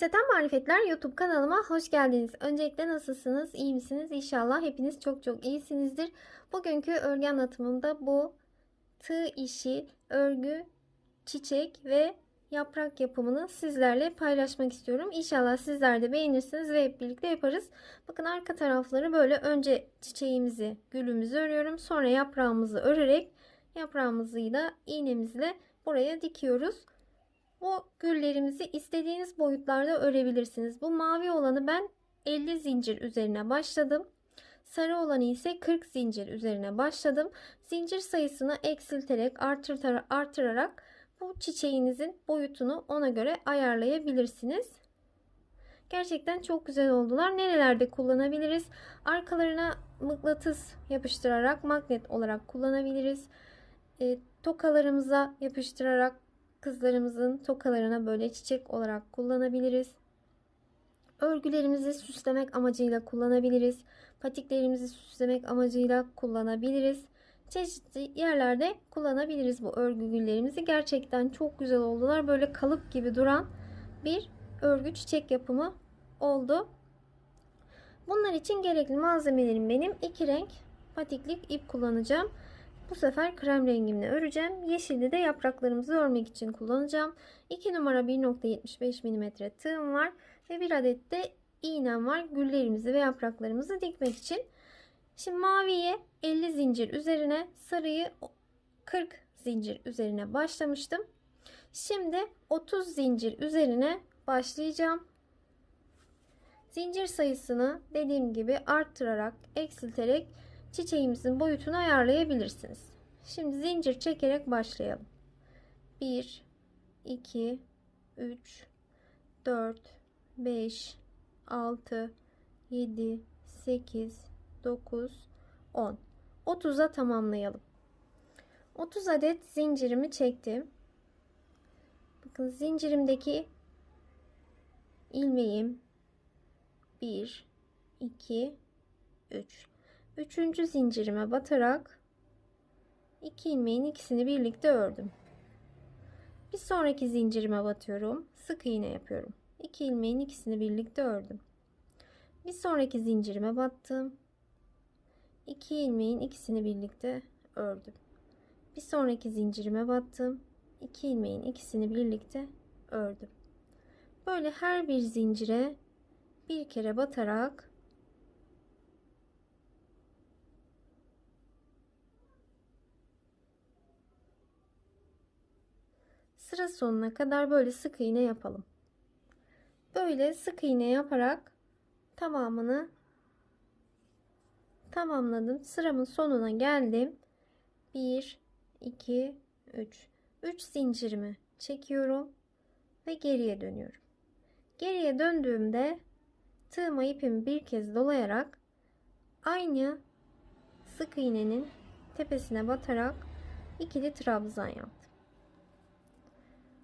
Gülümseten Marifetler YouTube kanalıma hoş geldiniz. Öncelikle nasılsınız? İyi misiniz? İnşallah hepiniz çok çok iyisinizdir. Bugünkü örgü anlatımımda bu tığ işi, örgü, çiçek ve yaprak yapımını sizlerle paylaşmak istiyorum. İnşallah sizler de beğenirsiniz ve hep birlikte yaparız. Bakın arka tarafları böyle önce çiçeğimizi, gülümüzü örüyorum. Sonra yaprağımızı örerek yaprağımızı da iğnemizle buraya dikiyoruz. Bu güllerimizi istediğiniz boyutlarda örebilirsiniz. Bu mavi olanı ben 50 zincir üzerine başladım. Sarı olanı ise 40 zincir üzerine başladım. Zincir sayısını eksilterek artır, artırarak bu çiçeğinizin boyutunu ona göre ayarlayabilirsiniz. Gerçekten çok güzel oldular. Nerelerde kullanabiliriz? Arkalarına mıknatıs yapıştırarak magnet olarak kullanabiliriz. E, tokalarımıza yapıştırarak kızlarımızın tokalarına böyle çiçek olarak kullanabiliriz. Örgülerimizi süslemek amacıyla kullanabiliriz. Patiklerimizi süslemek amacıyla kullanabiliriz. Çeşitli yerlerde kullanabiliriz bu örgü güllerimizi. Gerçekten çok güzel oldular. Böyle kalıp gibi duran bir örgü çiçek yapımı oldu. Bunlar için gerekli malzemelerim benim iki renk patiklik ip kullanacağım. Bu sefer krem rengimle öreceğim. Yeşilde de yapraklarımızı örmek için kullanacağım. 2 numara 1.75 mm tığım var. Ve bir adet de iğnem var. Güllerimizi ve yapraklarımızı dikmek için. Şimdi maviye 50 zincir üzerine sarıyı 40 zincir üzerine başlamıştım. Şimdi 30 zincir üzerine başlayacağım. Zincir sayısını dediğim gibi arttırarak, eksilterek çiçeğimizin boyutunu ayarlayabilirsiniz. Şimdi zincir çekerek başlayalım. 1 2 3 4 5 6 7 8 9 10 30'a tamamlayalım. 30 adet zincirimi çektim. Bakın zincirimdeki ilmeğim 1 2 3 Üçüncü zincirime batarak iki ilmeğin ikisini birlikte ördüm. Bir sonraki zincirime batıyorum. Sık iğne yapıyorum. İki ilmeğin ikisini birlikte ördüm. Bir sonraki zincirime battım. İki ilmeğin ikisini birlikte ördüm. Bir sonraki zincirime battım. İki ilmeğin ikisini birlikte ördüm. Böyle her bir zincire bir kere batarak sıra sonuna kadar böyle sık iğne yapalım. Böyle sık iğne yaparak tamamını tamamladım. Sıramın sonuna geldim. 1 2 3 3 zincirimi çekiyorum ve geriye dönüyorum. Geriye döndüğümde tığıma ipimi bir kez dolayarak aynı sık iğnenin tepesine batarak ikili trabzan yaptım.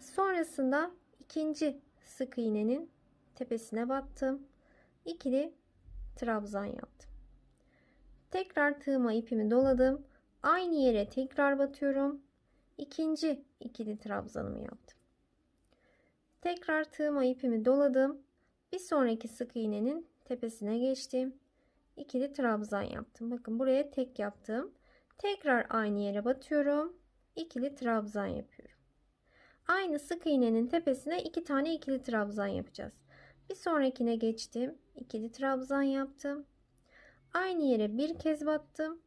Sonrasında ikinci sık iğnenin tepesine battım. İkili trabzan yaptım. Tekrar tığıma ipimi doladım. Aynı yere tekrar batıyorum. İkinci ikili trabzanımı yaptım. Tekrar tığıma ipimi doladım. Bir sonraki sık iğnenin tepesine geçtim. İkili trabzan yaptım. Bakın buraya tek yaptım. Tekrar aynı yere batıyorum. İkili trabzan yapıyorum. Aynı sık iğnenin tepesine iki tane ikili trabzan yapacağız. Bir sonrakine geçtim. İkili trabzan yaptım. Aynı yere bir kez battım.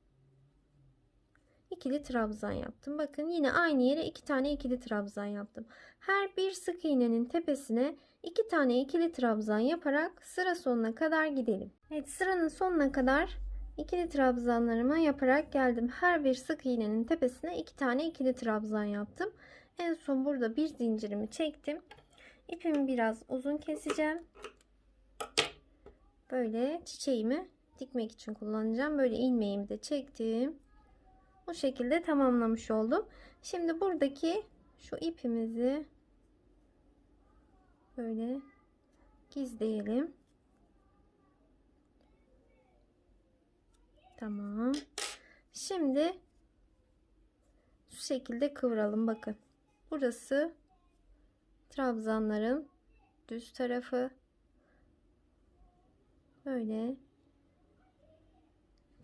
İkili trabzan yaptım. Bakın yine aynı yere iki tane ikili trabzan yaptım. Her bir sık iğnenin tepesine iki tane ikili trabzan yaparak sıra sonuna kadar gidelim. Evet sıranın sonuna kadar ikili trabzanlarımı yaparak geldim. Her bir sık iğnenin tepesine iki tane ikili trabzan yaptım. En son burada bir zincirimi çektim. İpimi biraz uzun keseceğim. Böyle çiçeğimi dikmek için kullanacağım. Böyle ilmeğimi de çektim. Bu şekilde tamamlamış oldum. Şimdi buradaki şu ipimizi böyle gizleyelim. Tamam. Şimdi şu şekilde kıvıralım bakın. Burası trabzanların düz tarafı. Böyle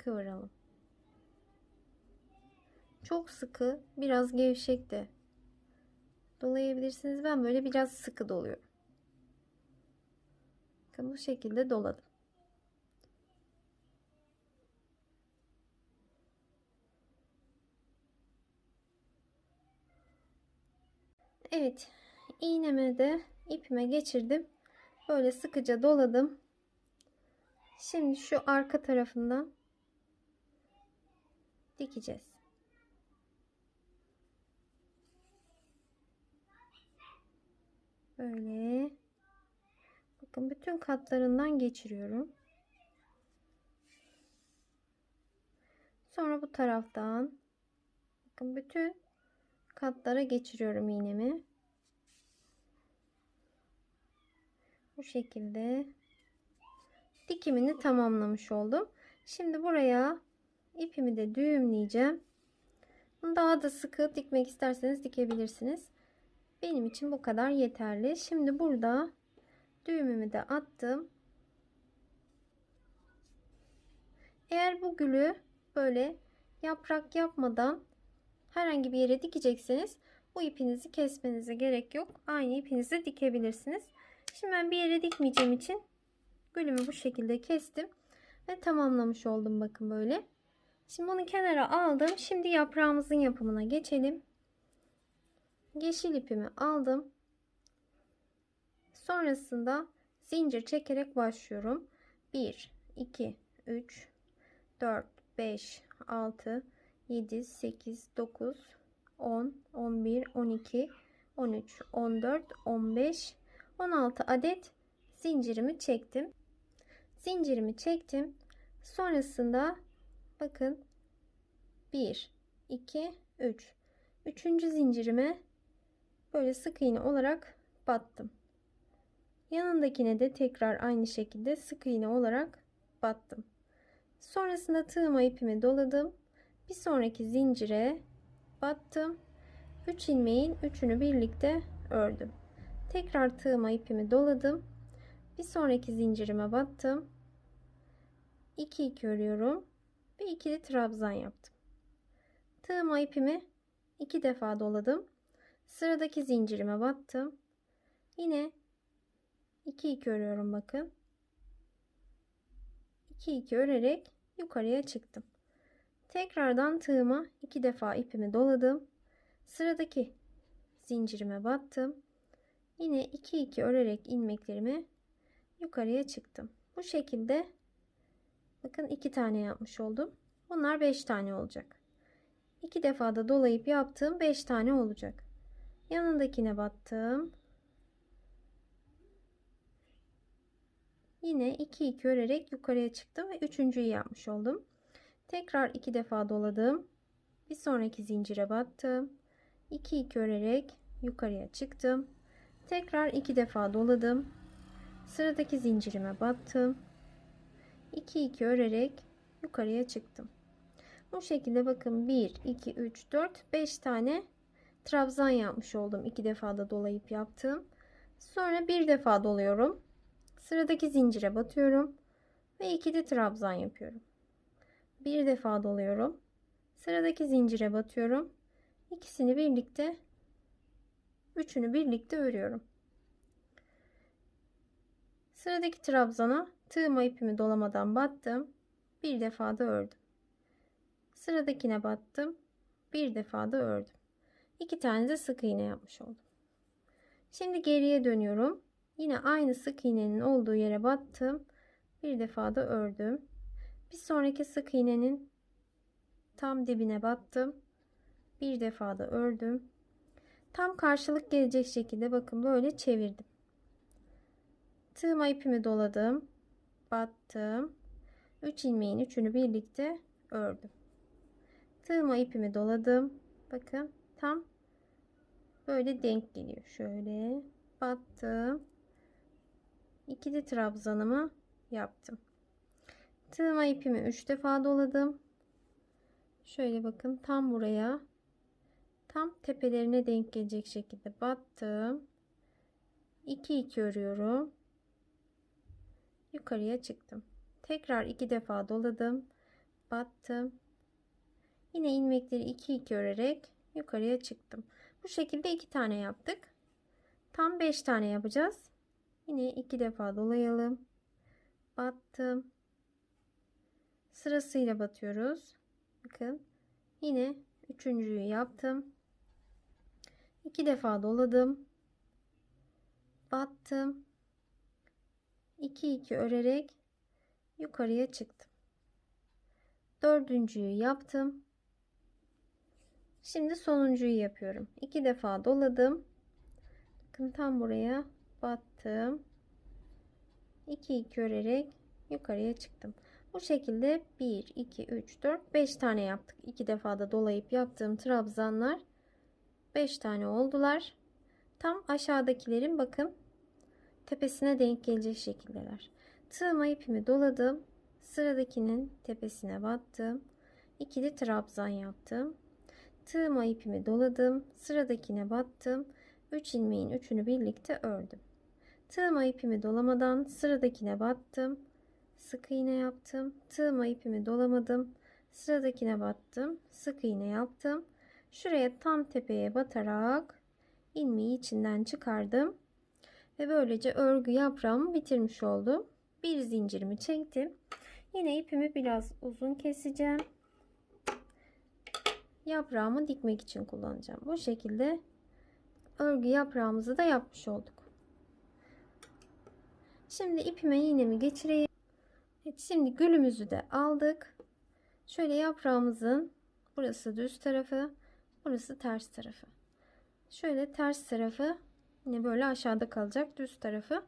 kıvıralım. Çok sıkı, biraz gevşek de dolayabilirsiniz. Ben böyle biraz sıkı doluyorum. Bakın bu şekilde doladım. Evet, iğneme de ipime geçirdim. Böyle sıkıca doladım. Şimdi şu arka tarafından dikeceğiz. Böyle. Bakın bütün katlarından geçiriyorum. Sonra bu taraftan bakın bütün katlara geçiriyorum iğnemi. Bu şekilde dikimini tamamlamış oldum. Şimdi buraya ipimi de düğümleyeceğim. Daha da sıkı dikmek isterseniz dikebilirsiniz. Benim için bu kadar yeterli. Şimdi burada düğümümü de attım. Eğer bu gülü böyle yaprak yapmadan herhangi bir yere dikecekseniz bu ipinizi kesmenize gerek yok. Aynı ipinizi dikebilirsiniz. Şimdi ben bir yere dikmeyeceğim için gülümü bu şekilde kestim ve tamamlamış oldum bakın böyle. Şimdi bunu kenara aldım. Şimdi yaprağımızın yapımına geçelim. Yeşil ipimi aldım. Sonrasında zincir çekerek başlıyorum. 1 2 3 4 5 6 7 8 9 10 11 12 13 14 15 16 adet zincirimi çektim. Zincirimi çektim. Sonrasında bakın 1 2 3 üçüncü zincirime böyle sık iğne olarak battım. Yanındakine de tekrar aynı şekilde sık iğne olarak battım. Sonrasında tığıma ipimi doladım. Bir sonraki zincire battım. 3 ilmeğin üçünü birlikte ördüm. Tekrar tığıma ipimi doladım. Bir sonraki zincirime battım. 2 2 örüyorum ve ikili trabzan yaptım. Tığıma ipimi iki defa doladım. Sıradaki zincirime battım. Yine 2 2 örüyorum bakın. 2 2 örerek yukarıya çıktım. Tekrardan tığıma iki defa ipimi doladım. Sıradaki zincirime battım. Yine 2 2 örerek ilmeklerimi yukarıya çıktım. Bu şekilde bakın iki tane yapmış oldum. Bunlar 5 tane olacak. İki defa da dolayıp yaptığım 5 tane olacak. Yanındakine battım. Yine 2 2 örerek yukarıya çıktım ve üçüncüyü yapmış oldum. Tekrar iki defa doladım. Bir sonraki zincire battım. 2 2 örerek yukarıya çıktım. Tekrar iki defa doladım. Sıradaki zincirime battım. 2 2 örerek yukarıya çıktım. Bu şekilde bakın 1 2 3 4 5 tane trabzan yapmış oldum. iki defa da dolayıp yaptım. Sonra bir defa doluyorum. Sıradaki zincire batıyorum ve ikili trabzan yapıyorum. Bir defa doluyorum. Sıradaki zincire batıyorum. İkisini birlikte üçünü birlikte örüyorum. Sıradaki trabzana tığıma ipimi dolamadan battım. Bir defa da ördüm. Sıradakine battım. Bir defa da ördüm. İki tane de sık iğne yapmış oldum. Şimdi geriye dönüyorum. Yine aynı sık iğnenin olduğu yere battım. Bir defa da ördüm. Bir sonraki sık iğnenin tam dibine battım. Bir defa da ördüm. Tam karşılık gelecek şekilde bakın böyle çevirdim. Tığıma ipimi doladım. Battım. 3 ilmeğin üçünü birlikte ördüm. Tığıma ipimi doladım. Bakın tam böyle denk geliyor. Şöyle battım. ikili trabzanımı yaptım. Tığıma ipimi 3 defa doladım. Şöyle bakın tam buraya tam tepelerine denk gelecek şekilde battım. 2 2 örüyorum. Yukarıya çıktım. Tekrar iki defa doladım. Battım. Yine ilmekleri 2 2 örerek yukarıya çıktım. Bu şekilde iki tane yaptık. Tam 5 tane yapacağız. Yine iki defa dolayalım. Battım. Sırasıyla batıyoruz. Bakın. Yine üçüncüyü yaptım. İki defa doladım. Battım. 2 2 örerek yukarıya çıktım. Dördüncüyü yaptım. Şimdi sonuncuyu yapıyorum. İki defa doladım. Bakın tam buraya battım. 2 2 örerek yukarıya çıktım. Bu şekilde 1 2 3 4 5 tane yaptık. İki defa da dolayıp yaptığım trabzanlar 5 tane oldular. Tam aşağıdakilerin bakın tepesine denk gelecek şekildeler. Tığıma ipimi doladım. Sıradakinin tepesine battım. İkili trabzan yaptım. Tığıma ipimi doladım. Sıradakine battım. 3 ilmeğin üçünü birlikte ördüm. Tığıma ipimi dolamadan sıradakine battım. Sık iğne yaptım. Tığıma ipimi dolamadım. Sıradakine battım. Sık iğne yaptım. Şuraya tam tepeye batarak ilmeği içinden çıkardım. Ve böylece örgü yaprağımı bitirmiş oldum. Bir zincirimi çektim. Yine ipimi biraz uzun keseceğim. Yaprağımı dikmek için kullanacağım. Bu şekilde örgü yaprağımızı da yapmış olduk. Şimdi ipime iğnemi geçireyim. Evet, şimdi gülümüzü de aldık. Şöyle yaprağımızın burası düz tarafı, burası ters tarafı. Şöyle ters tarafı yine böyle aşağıda kalacak. Düz tarafı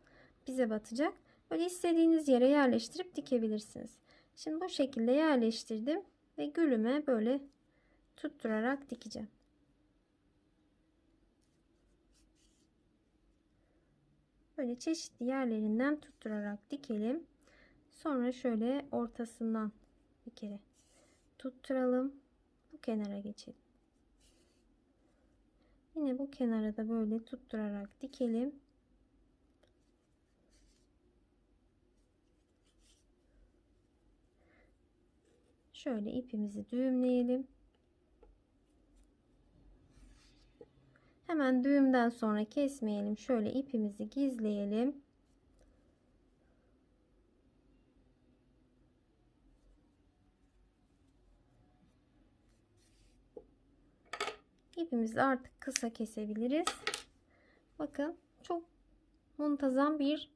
bize batacak. Böyle istediğiniz yere yerleştirip dikebilirsiniz. Şimdi bu şekilde yerleştirdim ve gülüme böyle tutturarak dikeceğim. Böyle çeşitli yerlerinden tutturarak dikelim. Sonra şöyle ortasından bir kere tutturalım. Bu kenara geçelim. Yine bu kenara da böyle tutturarak dikelim. Şöyle ipimizi düğümleyelim. Hemen düğümden sonra kesmeyelim. Şöyle ipimizi gizleyelim. İpimizi artık kısa kesebiliriz. Bakın çok muntazam bir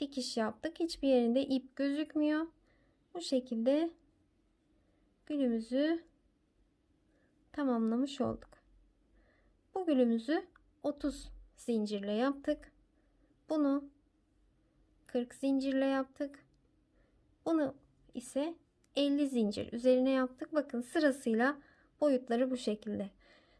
dikiş yaptık. Hiçbir yerinde ip gözükmüyor. Bu şekilde gülümüzü tamamlamış olduk. Bu gülümüzü 30 zincirle yaptık. Bunu 40 zincirle yaptık. Bunu ise 50 zincir üzerine yaptık. Bakın sırasıyla boyutları bu şekilde.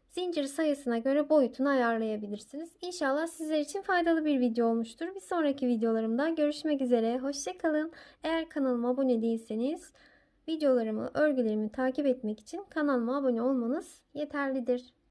Zincir sayısına göre boyutunu ayarlayabilirsiniz. İnşallah sizler için faydalı bir video olmuştur. Bir sonraki videolarımda görüşmek üzere. Hoşçakalın. Eğer kanalıma abone değilseniz videolarımı, örgülerimi takip etmek için kanalıma abone olmanız yeterlidir.